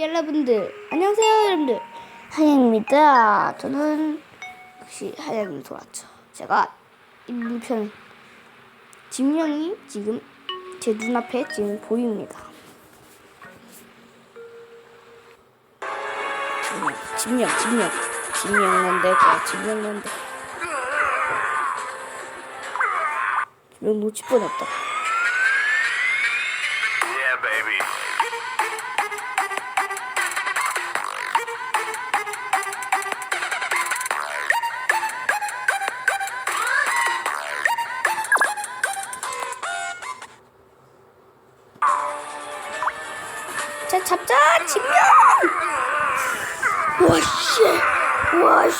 여러분들 안녕하세요 여러분들. 하양입니다. 저는 역시 하양이 돌아왔죠. 제가 인편 진명이 지금 제 눈앞에 지금 보입니다. 진명 진명 진명 낸다 진명 낸다 진명 놓칠 뻔했다 와씨 와씨.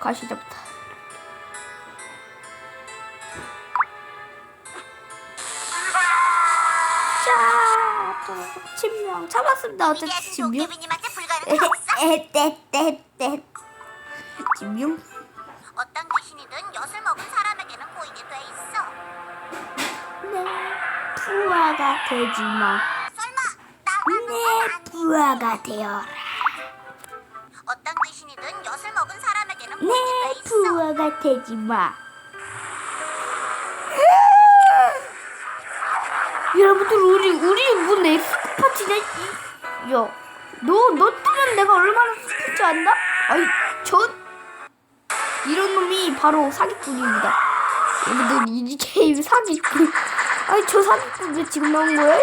가시 잡다. 자 진명 잡았습니다. 어쨌든 도깨비님한테 없어. 에떼떼떼. 진명? 어떤 귀신이든 엿을 먹은 사람에게는 보이게 돼 있어. 내 부하가 되지마. 설마 나만 내. 부하가 되어라 부하가 되지마 여러분들 우리 우리 뭔 엑스코 파티냐? 야, 너너 뜨면 내가 얼마나 슬픈지 안다? 아니, 저 이런 놈이 바로 사기꾼입니다. 여러분들 이 게임 사기꾼. 아니 저 사기꾼 왜 지금 나온 거야?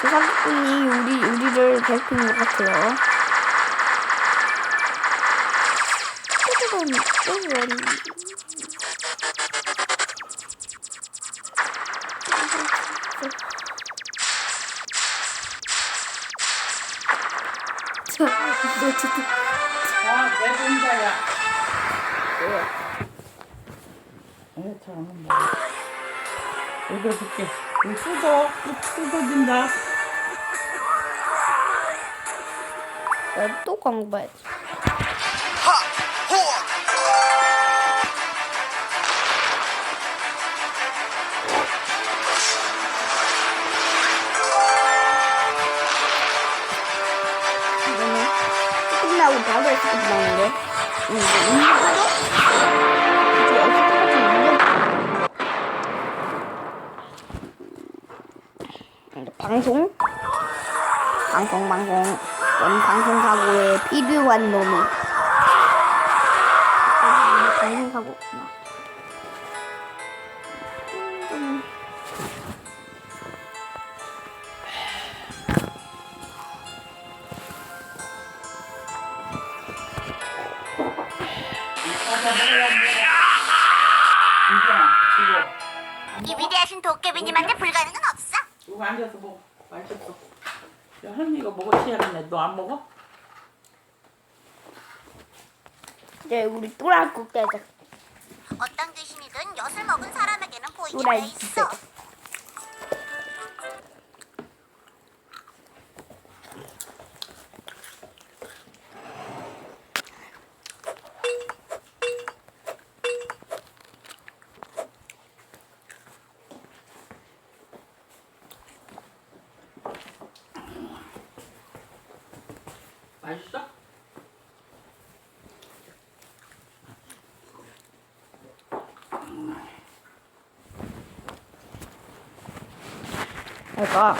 저 사기꾼이 우리 우리를 괴롭히는 것 같아요. 짜자잔, 짜자잔. 저, 너 진짜 아, 내 혼자야. 에, 저는 뭐. 여기 볼게. 이거 뜯어. 뜯어진다. 나또 광고 봐야지. 끝나고 바로 할수 있는데. 이거? 이제 방송. 방송, 방송. 원 방송 사고에 필요한 놈이. 아, 방송 사고 이 위대하신 도깨비님한테 불가능은 없어. 이거. 앉아서 먹어. 맛있어. 야, 할머니가 먹어. 치야겠네. 너 안 먹어? 이제 우리 또라고 깨자. 어떤 귀신이든 엿을 먹은 사람에게는 보이게 또라이 돼 진짜. 있어. 내가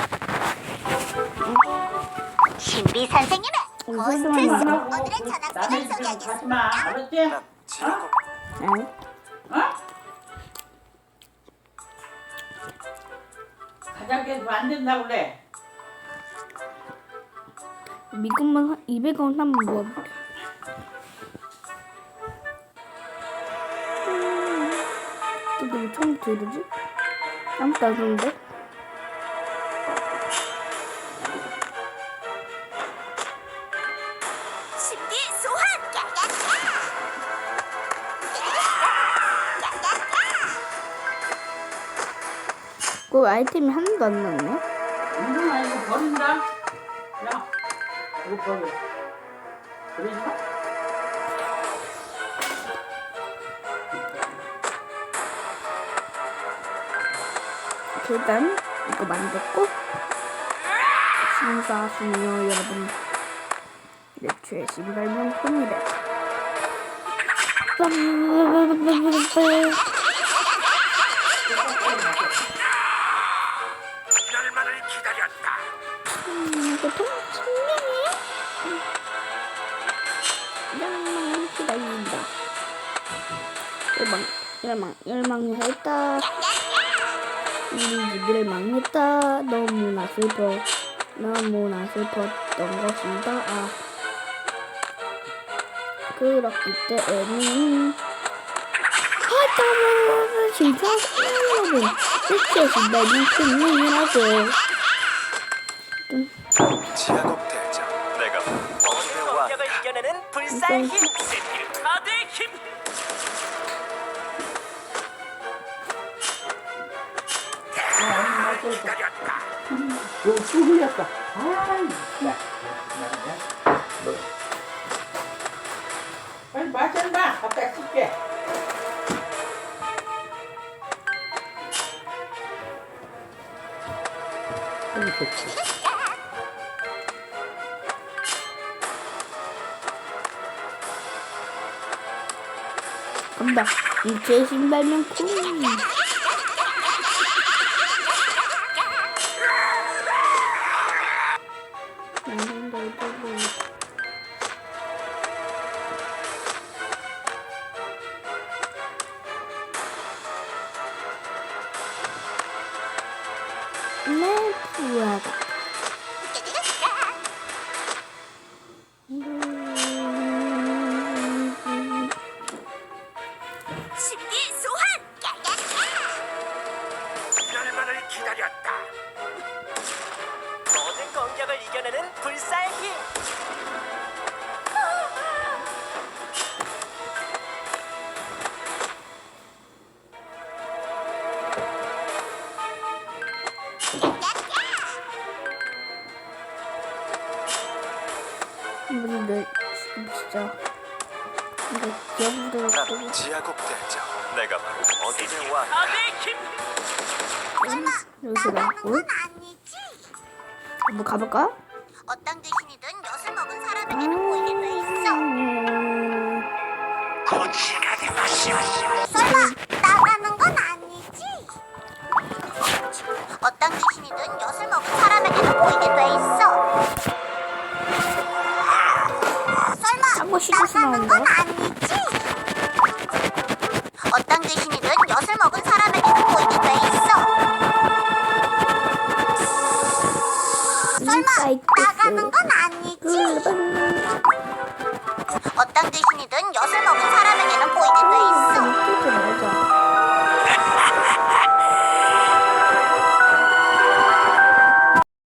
신비 선생님의 음, 고스트 선생님. 스 하고 오늘의 그 전학생을 소개하겠습니다. 마. 알았지? 어? 응? 어? 가자게 안 된다고 그래. 미국만 한 200원 한번 모아볼게. 또 누구 처음 들으지? 아무도 안 오는데? 그 아이템이 하나도 안 나왔네? 은근아 이거 버린다. 야, 이거 버려. 버리지 마. 일단 이거 만들고 감사 수요 여러분 내 최신 발명품이래 망했다. 우리 집 열망했다. 너무나 슬퍼. 너무나 슬펐던 것이다 아. 그렇기 때문에. 하다못해 진짜 여러분 대체 신발이 큰일이라고. 지하국 대장. 내가. 공격을 이겨내는 힘 기다렸다. 요또 흘렸어. 아이, 야. 빨리 마셔봐. 갖다 쓸게. 간다. 이제 신발명 쿵. 네, 부 지금 진짜 이거 난 지하국 대장. 내가 바로. 카드의 힘 여기서 나고 건 아니지? 한번 가볼까? 어떤 귀신이든 엿을 먹은 사람에게는 보이게 돼 있어. 음, 시간이 마시오. 시즌 나오는 건 아니지? 어떤 귀신이든 엿을 먹은 사람에게는 보이게 돼 있어. 설마 나가는 건 아니지? 어떤 귀신이든 엿을 먹은 사람에게는 보이게 돼 있어.